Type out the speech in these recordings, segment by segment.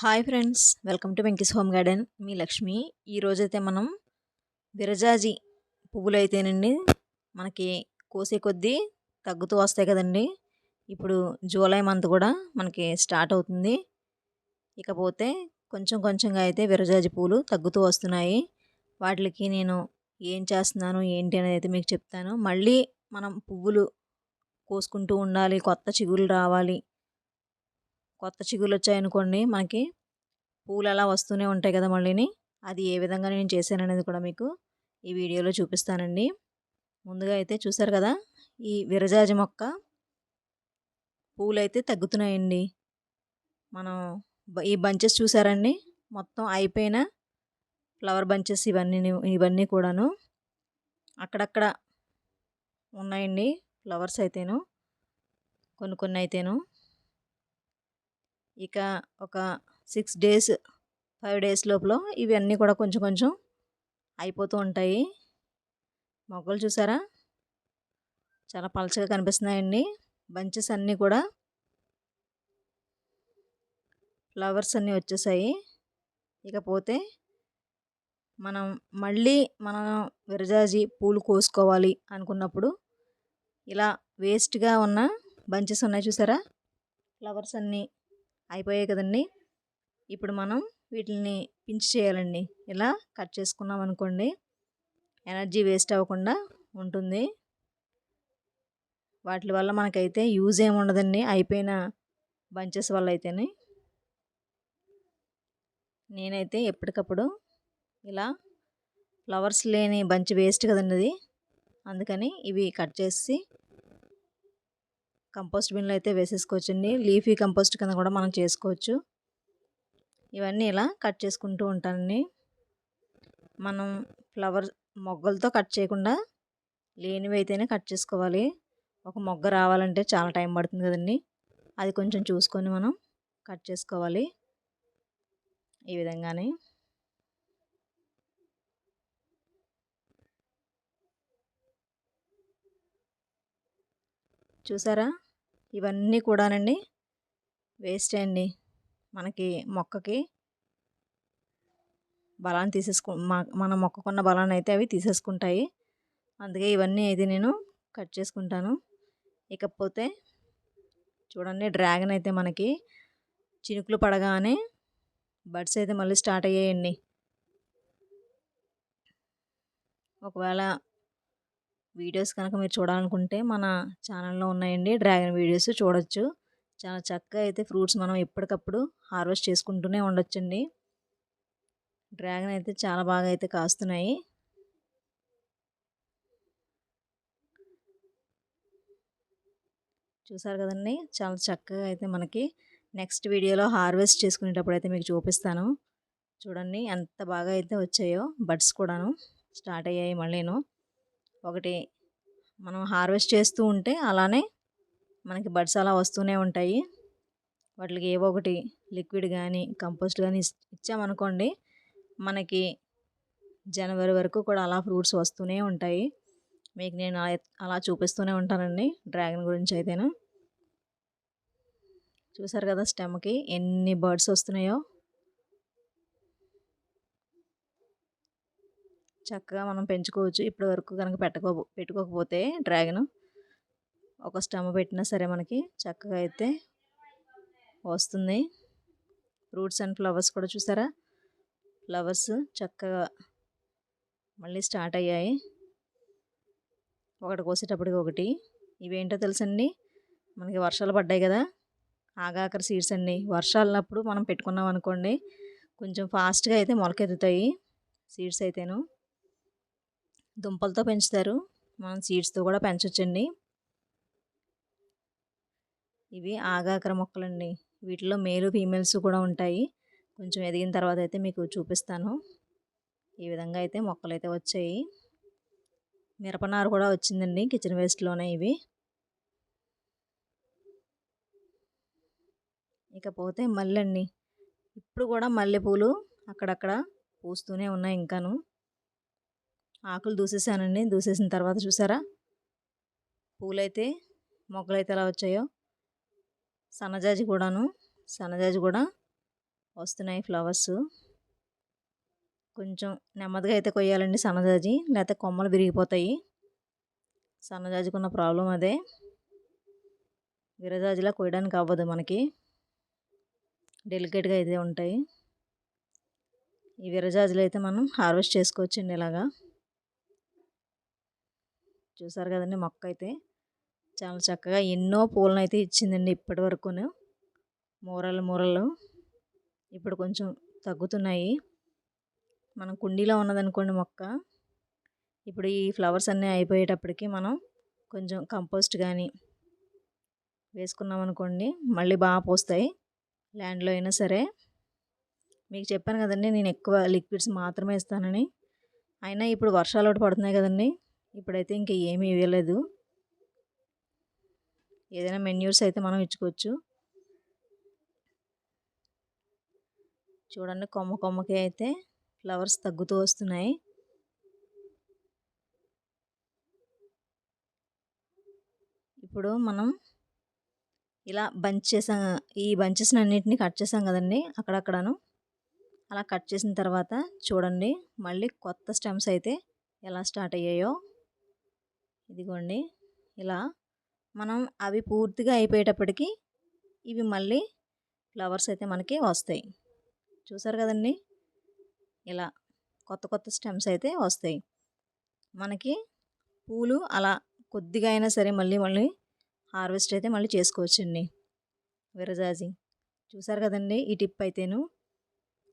Hi friends welcome to Venky's home garden. మీ లక్ష్మి. ఈరోజైతే మనం విరజాజి పువ్వులు అయితేనండి మనకి కోసే కొద్దీ తగ్గుతూ వస్తాయి కదండి. ఇప్పుడు జూలై మంత్ కూడా మనకి స్టార్ట్ అవుతుంది. ఇకపోతే కొంచెం కొంచెంగా అయితే విరజాజి పూలు తగ్గుతూ వస్తున్నాయి. వాటికి నేను ఏం చేస్తున్నాను ఏంటి అనేది అయితే మీకు చెప్తాను. మళ్ళీ మనం పువ్వులు కోసుకుంటూ ఉండాలి కొత్త చిగుళ్ళు రావాలి కొత్త చిగుళ్ళు వచ్చాయనుకోండి మనకి. పూలు అలా వస్తూనే ఉంటాయి కదా మళ్ళీని. అది ఏ విధంగా నేను చేశాను అనేది కూడా మీకు ఈ వీడియోలో చూపిస్తానండి. ముందుగా అయితే చూసారు కదా ఈ విరజాజి మొక్క పూలు అయితే తగ్గుతున్నాయండి. మనం ఈ బంచెస్ చూసారండి? మొత్తం అయిపోయిన ఫ్లవర్ బంచెస్ ఇవన్నీ ఇవన్నీ కూడాను అక్కడక్కడ ఉన్నాయండి ఫ్లవర్స్ అయితేను. కొన్ని కొన్ని అయితేను. ఇక ఒక సిక్స్ డేస్ ఫైవ్ డేస్ లోపల ఇవన్నీ కూడా కొంచెం కొంచెం అయిపోతూ ఉంటాయి. మొగ్గలు చూసారా? చాలా పలచగా కనిపిస్తున్నాయండి. బంచెస్ అన్నీ కూడా ఫ్లవర్స్ అన్నీ వచ్చేసాయి. ఇకపోతే మనం మళ్ళీ మనం విరజాజి పూలు కోసుకోవాలి అనుకున్నప్పుడు ఇలా వేస్ట్గా ఉన్న బంచెస్ ఉన్నాయి చూసారా? ఫ్లవర్స్ అన్నీ అయిపోయాయి కదండి. ఇప్పుడు మనం వీటిని పించ్ చేయాలండి. ఇలా కట్ చేసుకున్నాం అనుకోండి ఎనర్జీ వేస్ట్ అవ్వకుండా ఉంటుంది. వాటి వల్ల మనకైతే యూజ్ ఏమి ఉండదండి. అయిపోయిన బంచెస్ వల్ల అయితేనే. నేనైతే ఎప్పటికప్పుడు ఇలా ఫ్లవర్స్ లేని బంచ్ వేస్ట్ కదండి అది. అందుకని ఇవి కట్ చేసి కంపోస్ట్ బిన్లో అయితే వేసేసుకోవచ్చండి లీఫీ కంపోస్ట్ కింద కూడా మనం చేసుకోవచ్చు. ఇవన్నీ ఇలా కట్ చేసుకుంటూ ఉంటానండి. మనం ఫ్లవర్ మొగ్గలతో కట్ చేయకుండా లేనివి అయితేనే కట్ చేసుకోవాలి. ఒక మొగ్గ రావాలంటే చాలా టైం పడుతుంది కదండి. అది కొంచెం చూసుకొని మనం కట్ చేసుకోవాలి. ఈ విధంగానే. చూసారా? ఇవన్నీ కూడానండి వేస్ట్ అండి. మనకి మొక్కకి బలాన్ని తీసేసుకు మన మొక్కకున్న బలాన్ని అయితే అవి తీసేసుకుంటాయి. అందుకే ఇవన్నీ అయితే నేను కట్ చేసుకుంటాను. ఇకపోతే చూడండి డ్రాగన్ అయితే మనకి చినుకులు పడగానే బడ్స్ అయితే మళ్ళీ స్టార్ట్ అయ్యాయండి. ఒకవేళ వీడియోస్ కనుక మీరు చూడాలనుకుంటే మన ఛానల్లో ఉన్నాయండి డ్రాగన్ వీడియోస్ చూడొచ్చు. చాలా చక్కగా అయితే ఫ్రూట్స్ మనం ఎప్పటికప్పుడు హార్వెస్ట్ చేసుకుంటూనే ఉండొచ్చండి. డ్రాగన్ అయితే చాలా బాగా అయితే కాస్తున్నాయి. చూసారు కదండి? చాలా చక్కగా అయితే మనకి నెక్స్ట్ వీడియోలో హార్వెస్ట్ చేసుకునేటప్పుడు అయితే మీకు చూపిస్తాను. చూడండి ఎంత బాగా అయితే వచ్చాయో బడ్స్ కూడాను స్టార్ట్ అయ్యాయి మళ్ళీను. ఒకటి మనం హార్వెస్ట్ చేస్తూ ఉంటే అలానే మనకి బడ్స్ అలా వస్తూనే ఉంటాయి. వాటికి ఏవో ఒకటి లిక్విడ్ కానీ కంపోస్ట్ కానీ ఇచ్చామనుకోండి మనకి జనవరి వరకు కూడా అలా ఫ్రూట్స్ వస్తూనే ఉంటాయి. మీకు నేను అలా చూపిస్తూనే ఉంటానండి డ్రాగన్ గురించి అయితేను. చూసారు కదా స్టెమ్కి ఎన్ని బర్డ్స్ వస్తున్నాయో? చక్కగా మనం పెంచుకోవచ్చు. ఇప్పటి వరకు కనుక పెట్టుకో పెట్టుకోకపోతే డ్రాగన్ ఒక స్టమ్ పెట్టినా సరే మనకి చక్కగా అయితే వస్తుంది. ఫ్రూట్స్ అండ్ ఫ్లవర్స్ కూడా చూసారా? ఫ్లవర్స్ చక్కగా మళ్ళీ స్టార్ట్ అయ్యాయి. ఒకటి కోసేటప్పటికి ఒకటి. ఇవేంటో తెలుసండి? మనకి వర్షాలు పడ్డాయి కదా? ఆగాకర సీడ్స్ అండి. వర్షాలప్పుడు మనం పెట్టుకున్నాం అనుకోండి కొంచెం ఫాస్ట్గా అయితే మొలకెత్తుతాయి సీడ్స్ అయితేను. దుంపలతో పెంచుతారు. మనం సీడ్స్తో కూడా పెంచవచ్చండి ఇవి ఆగాకర మొక్కలండి. వీటిలో మేలు ఫీమేల్స్ కూడా ఉంటాయి. కొంచెం ఎదిగిన తర్వాత అయితే మీకు చూపిస్తాను. ఈ విధంగా అయితే మొక్కలు అయితే వచ్చాయి. మిరపనారు కూడా వచ్చిందండి కిచెన్ వేస్ట్లోనే ఇవి. ఇకపోతే మల్లెండి ఇప్పుడు కూడా మల్లెపూలు అక్కడక్కడ పూస్తూనే ఉన్నాయి ఇంకాను. ఆకులు దూసేసానండి. దూసేసిన తర్వాత చూసారా? పూలైతే మొగ్గలైతే ఎలా వచ్చాయో. సన్నజాజి కూడాను సన్నజాజి కూడా వస్తున్నాయి ఫ్లవర్స్. కొంచెం నెమ్మదిగా అయితే కొయ్యాలండి సన్నజాజి. లేకపోతే కొమ్మలు విరిగిపోతాయి. సన్నజాజికి ఉన్న ప్రాబ్లం అదే. విరజాజిలా కొయ్యడానికి అవ్వదు మనకి. డెలికేట్గా అయితే ఉంటాయి. ఈ విరజాజులు అయితే మనం హార్వెస్ట్ చేసుకోవచ్చండి ఇలాగా. చూసారు కదండి మొక్క అయితే చాలా చక్కగా ఎన్నో పూలను అయితే ఇచ్చిందండి ఇప్పటి వరకును మూరలు మూరలు ఇప్పుడు కొంచెం తగ్గుతున్నాయి. మనం కుండీలో ఉన్నదనుకోండి మొక్క. ఇప్పుడు ఈ ఫ్లవర్స్ అన్నీ అయిపోయేటప్పటికి మనం కొంచెం కంపోస్ట్ కానీ వేసుకున్నాం అనుకోండి మళ్ళీ బాగా పోస్తాయి ల్యాండ్లో అయినా సరే. మీకు చెప్పాను కదండి నేను ఎక్కువ లిక్విడ్స్ మాత్రమే ఇస్తానని. అయినా ఇప్పుడు వర్షాలు ఒకటి పడుతున్నాయి కదండి. ఇప్పుడైతే ఇంకా ఏమీ ఇవ్వలేదు ఏదైనా మెన్యూర్స్ అయితే మనం ఇచ్చుకోవచ్చు. చూడండి కొమ్మ కొమ్మకి అయితే ఫ్లవర్స్ తగ్గుతూ వస్తున్నాయి. ఇప్పుడు మనం ఇలా బంచ్ చేసాం ఈ బంచెస్ అన్నింటినీ కట్ చేసాం కదండి అక్కడక్కడను. అలా కట్ చేసిన తర్వాత చూడండి మళ్ళీ కొత్త స్టెమ్స్ అయితే ఎలా స్టార్ట్ అయ్యాయో. ఇదిగోండి. ఇలా మనం అవి పూర్తిగా అయిపోయేటప్పటికి ఇవి మళ్ళీ ఫ్లవర్స్ అయితే మనకి వస్తాయి. చూసారు కదండి? ఇలా కొత్త కొత్త స్టెమ్స్ అయితే వస్తాయి. మనకి పూలు అలా కొద్దిగా అయినా సరే మళ్ళీ మళ్ళీ హార్వెస్ట్ అయితే మళ్ళీ చేసుకోవచ్చండి. విరజాజి. చూసారు కదండి? ఈ టిప్ అయితేను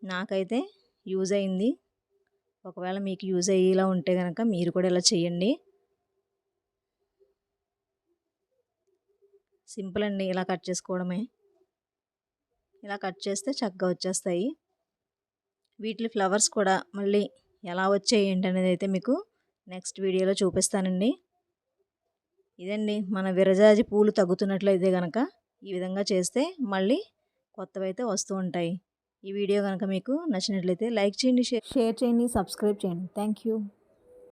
నాకైతే యూజ్ అయింది. ఒకవేళ మీకు యూజ్ అయ్యేలా ఉంటే కనుక మీరు కూడా ఇలా చేయండి. సింపుల్ అండి ఇలా కట్ చేసుకోవడమే. ఇలా కట్ చేస్తే చక్కగా వచ్చేస్తాయి. వీటి ఫ్లవర్స్ కూడా మళ్ళీ ఎలా వచ్చాయి ఏంటి అనేది అయితే మీకు నెక్స్ట్ వీడియోలో చూపిస్తానండి. ఇదండి మన విరజాజి పూలు తగ్గుతున్నట్లయితే కనుక ఈ విధంగా చేస్తే మళ్ళీ కొత్తవి అయితే వస్తూ ఉంటాయి. ఈ వీడియో కనుక మీకు నచ్చినట్లయితే లైక్ చేయండి షేర్ చేయండి సబ్స్క్రైబ్ చేయండి. Thank you.